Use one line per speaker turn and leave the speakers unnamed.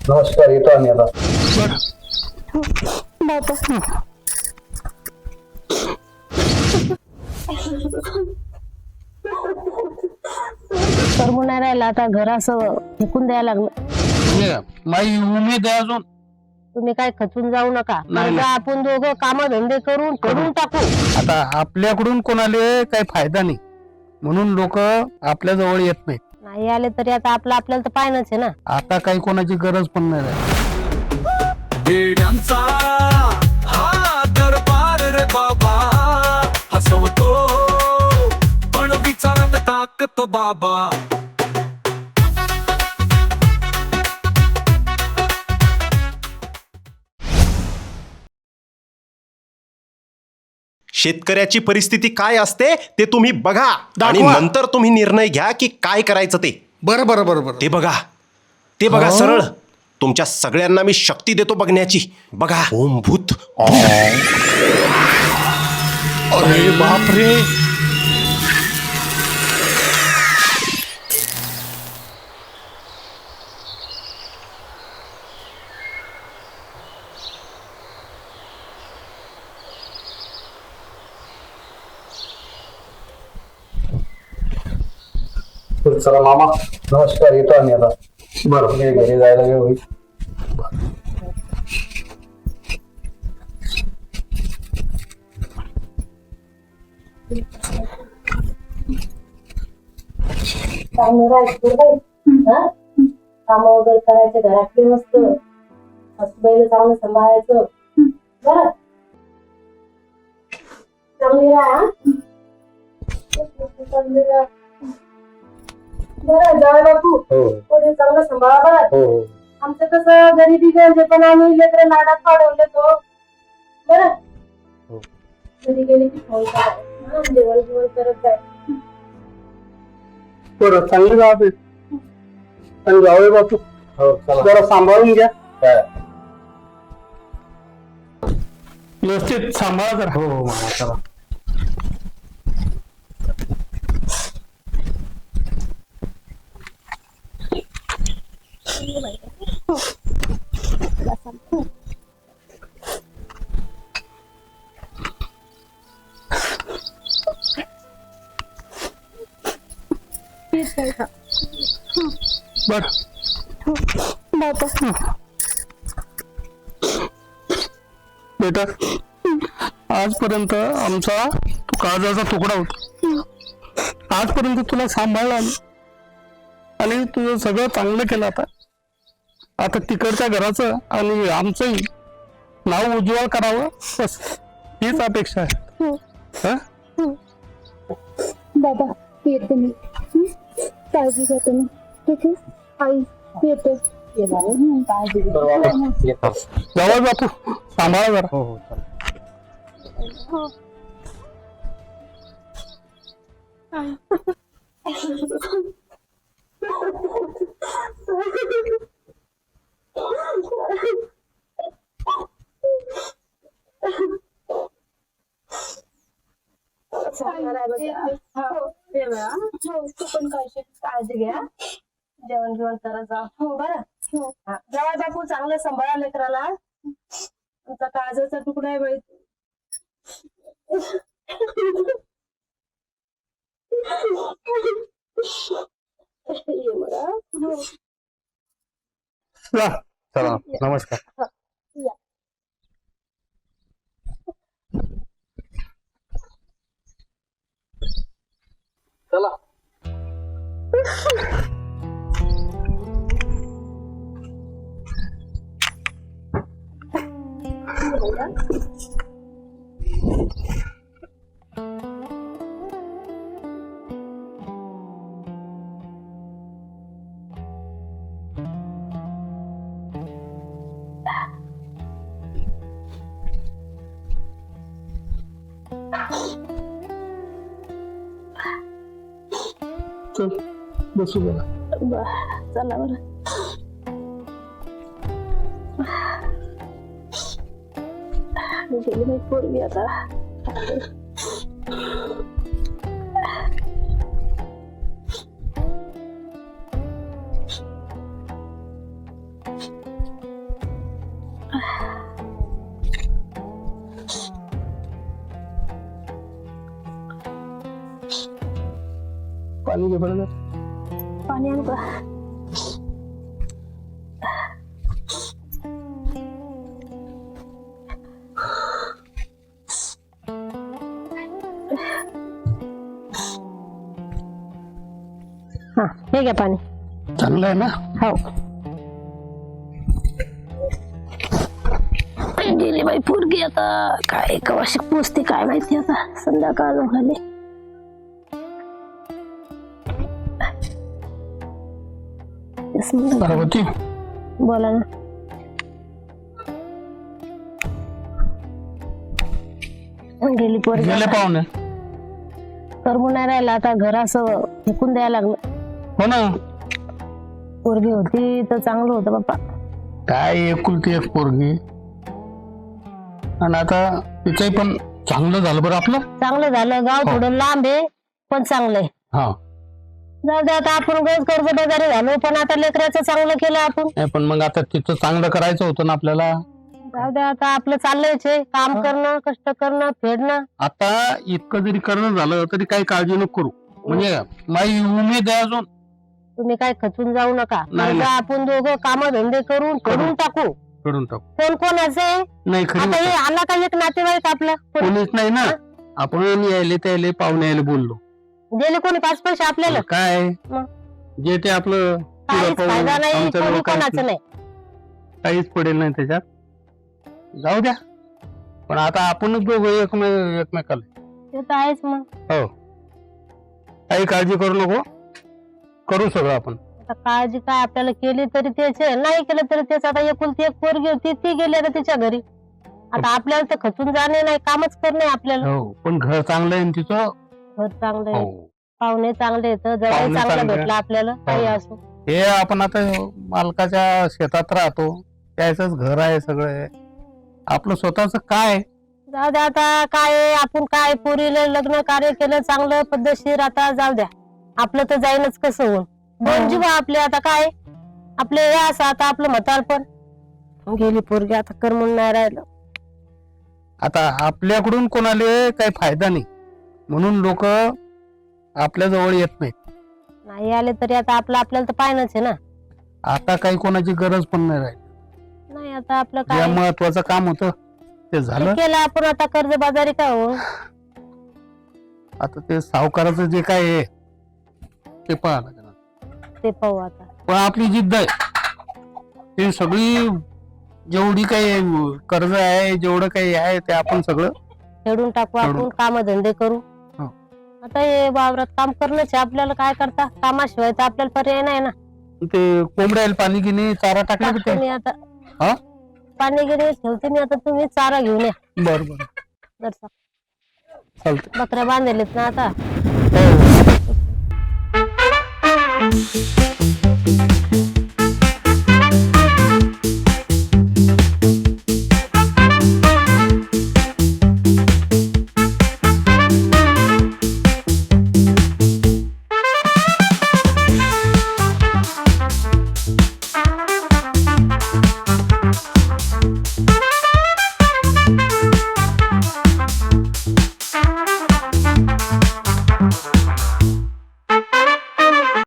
नमस्कार येतो आम्ही आता.
करमून नाही राहिलं आता घर असं फेकून द्यायला लागलं.
माझी उमेद आहे अजून.
तुम्ही काय खचून जाऊ नका.
नाही,
आता आपण दोघं काम धंदे करून करून टाकू.
आता आपल्याकडून कोणाला काही फायदा नाही. म्हणून लोक आपल्या जवळ येत नाही
नाही आले तरी आता आपलं आपल्याला तर पाहिजे आहे ना.
आता काही कोणाची गरज पण नाही राहिली.
येड्यांचा हा दरबार रे बाबा. हसवतो पण विचारात टाकतो बाबा.
शेतकऱ्याची परिस्थिती काय असते ते तुम्ही बघा. आणि
दाखवा.
नंतर तुम्ही निर्णय घ्या की काय करायचं ते.
बरं बरं बरं बरं.
ते बघा. ते बघा? सरळ. तुमच्या सगळ्यांना मी शक्ती देतो बघण्याची. बघा. ओम भूत.
अरे बापरे.
चला मामा नमस्कार येतो आम्ही आता. बरं घरी जायला वेळ होईल.
काम वगैरे करायचे घरातले मस्त. सासूबाईला चांगलं सांभाळायचं. बरं. चांगली राहा चांगली राहा. बरं जाऊ बापू
हो.
पोरी चांगलं सांभाळा बरं
हो हो.
आमचं कसं गरिबी गंजे पण आम्ही लेकरं नाडात पाडवले तो. बरं?
हो.
घरी गेले की फोन करा. हा, जेवण जेवण करत जाय
बरं चांगली गाव आहे. आणि जाऊया बापू.
हो चला.
जरा सांभाळून घ्या.
काय?
व्यवस्थित सांभाळा जरा.
हो हो मामा चला
बर. बेटा आजपर्यंत आमचा काजाचा काळजाचा तुकडा होता. आजपर्यंत तुला सांभाळला आणि तुझं सगळं चांगलं केलं आता. आता तिकडच्या घराचं आणि आमचंही नाव उज्ज्वल करावं. बस हीच अपेक्षा आहे. हा?
बाबा येते मी. हं? काळजी घ्या तुम्ही. ठीक आहे? आई येते. हं,
जाऊ बापू सांभाळा जरा.
हो हो चला
हो, तू पण काळजी काळजी घ्या जेवण जेवण करत जा हो बरं हा, जावा बापू चांगलं सांभाळा लेकराला आमचा काळजाचा तुकडा आहे बाई ये मला.
चला नमस्कार चल
बसू जरा
चला बरं mungkin ini
pun biasa Pani
gimana? Pani apa? हा हे घ्या पाणी?
चांगलं आहे ना?
हो. गेली बाई पोरगी आता. काय पोचते काय माहिती आता? संध्याकाळ झाली.
पार्वती?
बोला ना. गेली पोरगी
गेले पाहुणे.
करमून नाही राहिला आता घर असं फेकून द्यायला लागलं.
हो ना.
पोरगी होती तर चांगलं होतं बाप्पा.
काय एकुलती एक पोरगी. आणि आता तिचंही पण चांगलं झालं बरं आपलं.
चांगलं झालं. गाव
हो.
थोडं लांब आहे पण चांगलं आहे
हा.
जाऊ दे आता आपण गैर कर्ज वगैरे झालो पण आता लेकराचं चांगलं केलं आपण.
नाही पण मग आता तिचं चांगलं करायचं होतं ना आपल्याला.
जाऊ दे आता आपलं चाललंयच आहे. काम करणं कष्ट करणं फेडणं.
आता इतकं जरी करणं झालं तरी काही काळजी नको करू. म्हणजे माझी उमेद आहे अजून.
तुम्ही काय खचून जाऊ नका.
नाही,
मग आपण दोघं काम धंदे करून फेडून टाकू.
करून टाकू.
कोण कोण आहे?
नाही खरी
आता हे
गोष्ट.
आला का एक नातेवाईक आपलं. कोण-
कोणीच नाही ना. आपण यायले त्याले पाहुणे यायले बोललो.
दिले कोणी पाच पैसे आपल्याला?
काय?
मग?
जे ते आपलं
काहीच
पुढं पाहून
फायदा नाही कोणी
काहीच
कोणाचं
नाही. काहीच पडेल नाही त्याच्यात. जाऊ द्या. पण आता आपणच दोघं एकमे एकमेकाला.
ते तर आहेच मग.
हो. काही काळजी करू नको. करू सगळं आपण.
आता काळजी काय आपल्याला केली तरी तेच आहे नाही केलं तरी तेच आता एकुलती एक पोरगी होती ती गेली आता तिच्या घरी. आता आपल्याला तर खचून जाणे नाही कामच करणे आपल्याला.
हो पण घर चांगलं आहे ना तिचं?
घर चांगलं आहे.
हो.
पाहुणे चांगले येत जवळ
पाहुणे
चांगलं
चांगले.
भेटलं आपल्याला काही असो.
हे आपण आता मालकाच्या शेतात राहतो त्याचंच घर आहे सगळं. आहे. आपलं स्वतःच काय?
जाऊ द्या आता काय आहे, आपण काय पोरीला लग्न कार्य केलं चांगलं पद्धतशीर आता जाऊ द्या. आपलं तर जाईनच कसं होऊन. दोन जीव आपले आता काय? आपले हे असं आता आपलं म्हातारपण गेली पोरगी आता करमून नाही राहिलं.
आता आपल्याकडून कोणाला काही फायदा नाही. म्हणून लोक आपल्या जवळ येत नाहीत.
नाही आले तरी आता आपलं आपल्याला तर पाहिनच आहे ना.
आता काही कोणाची गरज पण नाही राहिली.
नाही आता आपलं
जे
काय?
महत्वाचं काम होतं ते झालं.
केलं आपण आता कर्ज बाजारी काय हो?
आता ते सावकाराचं जे काय आहे ते पाहा लागेल
ते पाहू आता.
पण आपली जिद्द आहे. ती सगळी जेवढी काही कर्ज आहे जेवढं काही आहे ते आपण सगळं
फेडून टाकू आपण
फेडून.
काम धंदे करू.
हो.
आता हे वावरात काम करणंच आहे. आपल्याला काय करता? कामाशिवाय तर आपल्याला पर्याय नाही ना.
ते कोंबड्याला पाणी गिनी चारा टाकला की ते
आता
हा?
पाणी गिरी ठेवते मी आता तुम्ही चारा घेऊन या.
बरं बरं.
जरसा
चालतं
बकऱ्या बांधलेत ना आता.
हो. Thank